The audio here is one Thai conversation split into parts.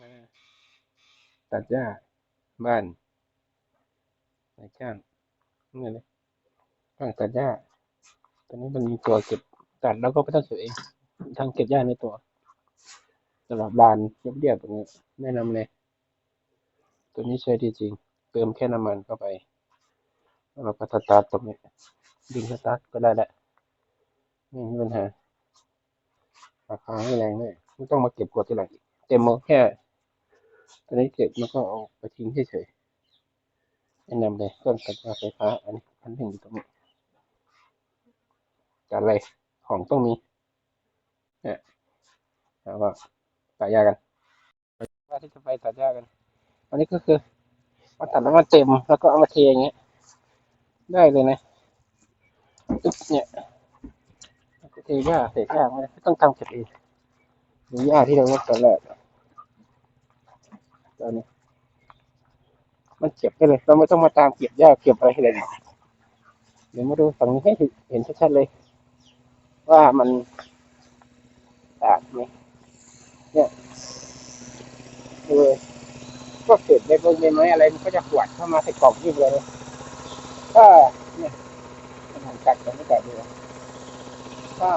มา ตัดหญ้า บ้านนายจ้างนี่เลยช่างตัดหญ้าตอนนี้มันมีตัวเก็บตัดแล้วก็ไม่ต้องเก็บเองทางเก็บหญ้าในตัวสำหรับลานเรียบๆอย่างนี้แนะนำเลย ตัวนี้ใช้ดีจริง เติมแค่น้ำมันเข้าไปแล้วเราก็สตาร์ทตรงนี้ดึงสตาร์ทก็ได้แหละไม่มีปัญหาราคาไม่แรงเลยไม่ต้องมาเก็บกวดทีหลังเต็มหมดแค่ อนนี้เก็บแล้วก็เอาไปทิ้งเฉยๆแนะนำเลยเครื่องตัดหญ้าไฟฟ้า อันนี้พันหนึ่งอยู่ตรงนี้จัดเลยของต้องมีเนี่ยแล้วก็ตัดหญ้ากันว่าที่จะไปตัดหญ้ากัน อันนี้ก็คือมาตัดแล้วมาเต็มแล้วก็เอามาเทอย่างเงี้ย ได้เลยนะอึ๊บเนี่ยก็เทหญ้าเศษหญ้าไม่ต้องทำเก็บเองหรือหญ้าที่เราลดตอนแรก ตอนนี้ มันเก็บไปเลย เราไม่ต้องมาตามเก็บหญ้าเก็บอะไรเลย เดี๋ยวมาดูฝั่งนี้ให้เห็นชัดๆเลย ว่ามันสะอาดไหมเนี่ยดูเลยพวกเศษใบเบิงใบไม้อะไรมันก็จะขวดเข้ามาใส่กล่องยิ่งเลยถ้าเนี่ยมันหันกัดกันไม่กัดเลยถ้า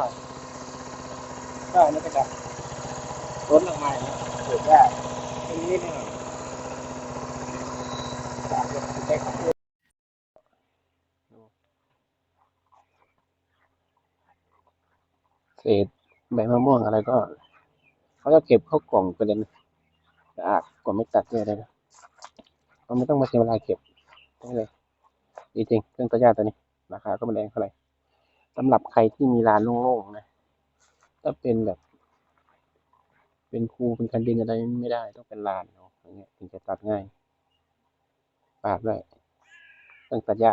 ถ้าอันนี้ก็จะล้นออกมาเงี้ยเศษหญ้าตรงนี้เนี่ยสะอาด เศษใบมะม่วงอะไรก็ เขาจะเก็บเข้ากล่องไปเลยนะสะอาดกว่าไม่ตัดเลยนะเราไม่ต้องมาเสียเวลาเก็บนี่เลยดีจริงเครื่องตัดหญ้าตัวนี้ราคาก็ไม่แรงเท่าไหร่สำหรับใครที่มีลานโล่งๆนะถ้าเป็นแบบ เป็นครูเป็นคันดินอะไรไม่ได้ต้องเป็นลานเนาะอย่างเงี้ยถึงจะตัดง่าย ปาดด้วยเครื่องตัดหญ้า